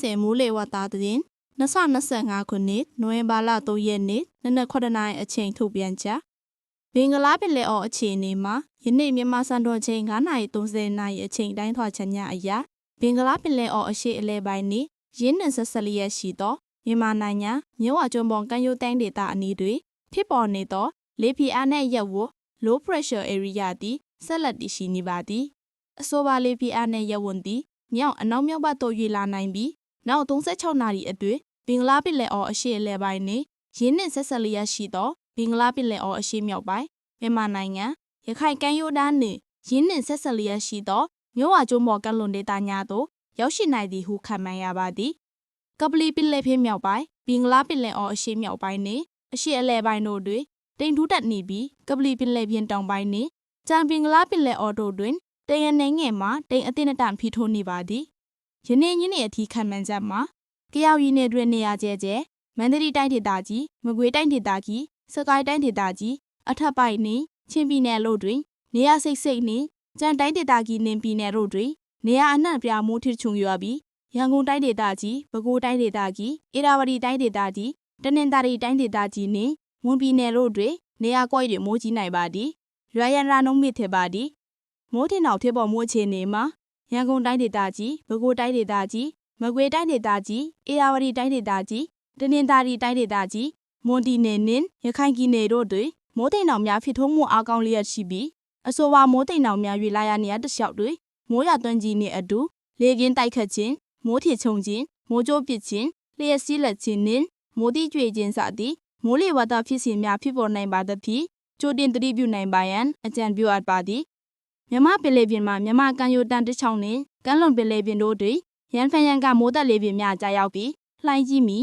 စဉ်မိုးလေဝသသတင်း2025ခုနှစ်နိုဝင်ဘာလ3ရက်နေ့နနက်9:00နာရီအချိန်ထုတ်ပြန်ချက်ဘင်္ဂလားပင်လယ်အော်အခြေအနေမှာယနေ့မြန်မာစံတော်ချိန်9:30နာရီအချိန်တိုင်းထွာချက်များအရာဘင်္ဂလားပင်လယ်အော်အရှိအလဲပိုင်းနှင့်ရင်းနှံဆက်ဆက်လျက်ရှိသောမြန်မာနိုင်ငံမြို့ဝကျွန်းပေါ်ကမ်းရိုးတန်းဒေသအနီးတွင်ဖြစ်ပေါ်နေသောလေပြင်းအားနည်းရပ်ဝတ် low pressure area သည်ဆက်လက်တည်ရှိနေပါသည်အဆိုပါလေပြင်းအားနည်းရပ်ဝန်းသည်မြောက်အနောက်မြောက်ဘက်သို့ရွေ့လာနိုင်ပြီး နောက်36နာရီအတွင်းဘင်္ဂလားပင်လယ်အော်အရှေ့အလယ်ပိုင်းနှင့်ရင်းနှင့်ဆက်ဆက်လျက်ရှိသောဘင်္ဂလားပင်လယ်အော်အရှေ့မြောက်ပိုင်းမြန်မာနိုင်ငံရခိုင်ကမ်းရိုးတန်းနှင့်ရင်းနှင့်ဆက်ဆက်လျက်ရှိသောမြို့ဝကျွန်းပေါ်ကမ်းလွန်ဒေသများသို့ရောက်ရှိနိုင်သည်ဟုခန့်မှန်းရပါသည်ကပလီပင်လယ်ပြင်မြောက်ပိုင်းဘင်္ဂလားပင်လယ်အော်အရှေ့မြောက်ပိုင်းနှင့်အရှေ့အလယ်ပိုင်းတို့တွင်တိမ်ထူးတက်နေပြီးကပလီပင်လယ်ပြင်တောင်ပိုင်းနှင့်ကြံပင်္ဂလားပင်လယ်အော်တို့တွင်တရနေငယ်မှတိမ်အသင့်အတန့်ဖိထိုးနေပါသည် ယနေ့ညနေအထိခံမှန်းချက်မှာကြောက်ရီနယ်တွင်နေရာကျဲကျဲမန္တလေးတိုင်းဒေသကြီးမကွေးတိုင်းဒေသကြီးစကိုင်းတိုင်းဒေသကြီးအထက်ပိုင်းနှင့်ချင်းပြည်နယ်တို့တွင် နေရာစိတ်စိတ်နှင့်ကြံတိုင်းဒေသကြီးနှင့်ပြည်နယ်တို့တွင်နေရာအနှံ့ပြားမိုးထချုံရွာပြီးရန်ကုန်တိုင်းဒေသကြီးပဲခူးတိုင်းဒေသကြီးအေရဝတီတိုင်းဒေသကြီးတနင်္သာရီတိုင်းဒေသကြီးနှင့်မွန်ပြည်နယ်တို့တွင်နေရာကွက်တွင်မိုးကြီးနိုင်ပါသည်ရွာရန်ရာနှုန်းမြင့်ထပါသည်မိုးထင်တော်ဖြစ်ပေါ်မှုအခြေအနေမှာ ရန်ကုန်တိုင်းဒေသကြီးပဲခူးတိုင်းဒေသကြီးမကွေးတိုင်းဒေသကြီးအေရဝတီတိုင်းဒေသကြီးတနင်္သာရီတိုင်းဒေသကြီးမွန်တီနယ်နှင့်ရခိုင်ပြည်နယ်တို့တွင်မိုးတိမ်တောင်များဖြစ်ထွန်းမှုအားကောင်းလျက်ရှိပြီးအဆိုပါမိုးတိမ်တောင်များရွေလာရနေရတလျှောက်တွင်မိုးရသွန်းကြီးနှင့်အတူလေကင်းတိုက်ခတ်ခြင်းမိုးထချုံခြင်းမိုးကြိုးပစ်ခြင်းလျှက်စီးလက်ခြင်းနှင့်မိုးတိကျွေခြင်းစသည့်မိုးလေဝသဖြစ်စဉ်များဖြစ်ပေါ်နိုင်ပါသဖြင့်ကြိုတင်သတိပြုနိုင်ပါရန်အကြံပြုအပ်ပါသည် မြမပင်လေပြင်မှာမြမကန်ယိုတန်တစ်ချောင်းနှင့်ကမ်းလွန်ပင်လေပြင်တို့တွင်ရန်ဖန်ရန်ကမိုးတက်လေပြင်များကြာရောက်ပြီးလှိုင်းကြီးမီ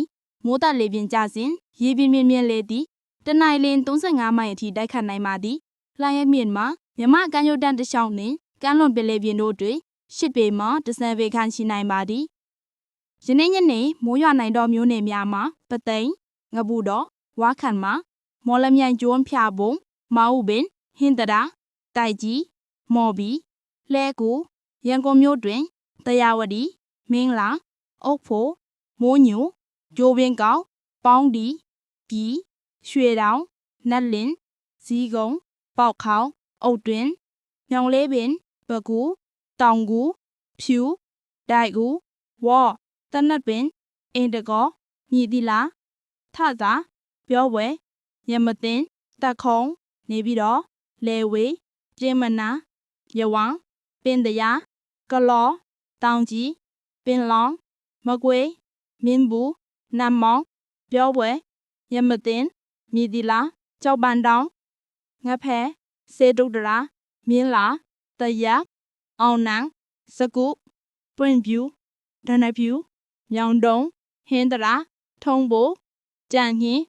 မိုးတက်လေပြင်ကြစဉ်ရေပြင်မြင့်မြင့်လေသည်တနင်္လာလင်း35မိုင်အထိတိုက်ခတ်နိုင်ပါသည်လှိုင်းရမြင့်မှာမြမကန်ယိုတန်တစ်ချောင်းနှင့်ကမ်းလွန်ပင်လေပြင်တို့တွင်ရှစ်ပေမှတစံပေခန့်ရှိနိုင်ပါသည်ယနေ့ညနေမိုးရွာနိုင်သောမျိုးနယ်များမှာပသိမ်ငပူတော်ဝါခန့်မှာမော်လမြိုင်ကျွန်းဖျာပုံမောက်ဥပင်ဟင်တရာတိုက်ကြီး မော်ဘီလဲကူရန်ကုန်မြို့တွင်တရားဝတီမင်းလာအုတ်ဖို့မိုးညိုဂျိုးပင်ကောင်ပေါင်းဒီပြည်ရွှေတောင်နတ်လင်းဇီးကုံပေါက်ခေါအုတ်တွင်ညောင်လေးပင်ပကူတောင်ကူဖြူဒိုက်ကူဝေါ်တနတ်ပင်အင်တကောမြည်တိလာထသာပြောပွဲရမသိန်းတက်ခုံနေပြီးတော့လေဝေးကျင်းမနာ ရဝမ်ပင်တရာကလောတောင်ကြီးပင်လောင်မကွေးမင်းဘူးနတ်မောင်ပြောပွဲရမသိန်းမြည်တိလာကြောက်ပန်တောင်ငဖဲစေတုဒ္ဒရာမြင်းလာတရက်အောင်နန်းစကုပွင့်ဖြူဒနဖြူမြောင်တုံဟင်းတရာထုံးဘိုကြံဟင်း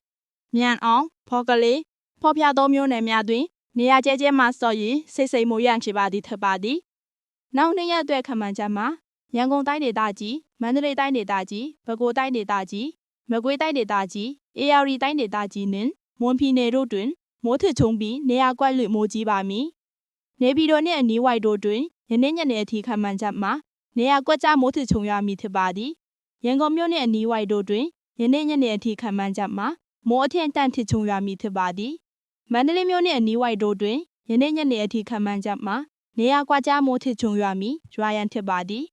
မြန်အောင်ဖော်ကလေးဖော်ပြသောမျိုးနယ်များတွင် နေရာကျဲကျဲမှစော့ရည်စိတ်စိမ်မိုးရန်ရှိပါသည်ထပါသည်နောက်နှစ်ရက်အတွက်ခန့်မှန်းချက်မှာရန်ကုန်တိုင်းဒေသကြီးမန္တလေးတိုင်းဒေသကြီးပဲခူးတိုင်းဒေသကြီးမကွေးတိုင်းဒေသကြီးအေရဝတီတိုင်းဒေသကြီးနှင့်မွန်ပြည်နယ်တို့တွင်မိုးထချုံပြီးနေရာကွက်လွေမိုးကြီးပါမည်နေပြည်တော်နှင့်အနီးဝိုက်တို့တွင်ယနေ့ညနေအထိခန့်မှန်းချက်မှာနေရာကွက်ကြားမိုးထချုံရမည်ဖြစ်ပါသည်ရန်ကုန်မြို့နှင့်အနီးဝိုက်တို့တွင်ယနေ့ညနေအထိခန့်မှန်းချက်မှာမိုးအထင်တန့်ထချုံရမည်ဖြစ်ပါသည် မန္တလေးမြို့နှင့်အနီးဝိုက်တို့တွင်ယနေ့ညနေအထိခန့်မှန်းချက်မှာ နေရာကွက်ကြားမိုးထချုံရမည် ရွာရန်ဖြစ်ပါသည်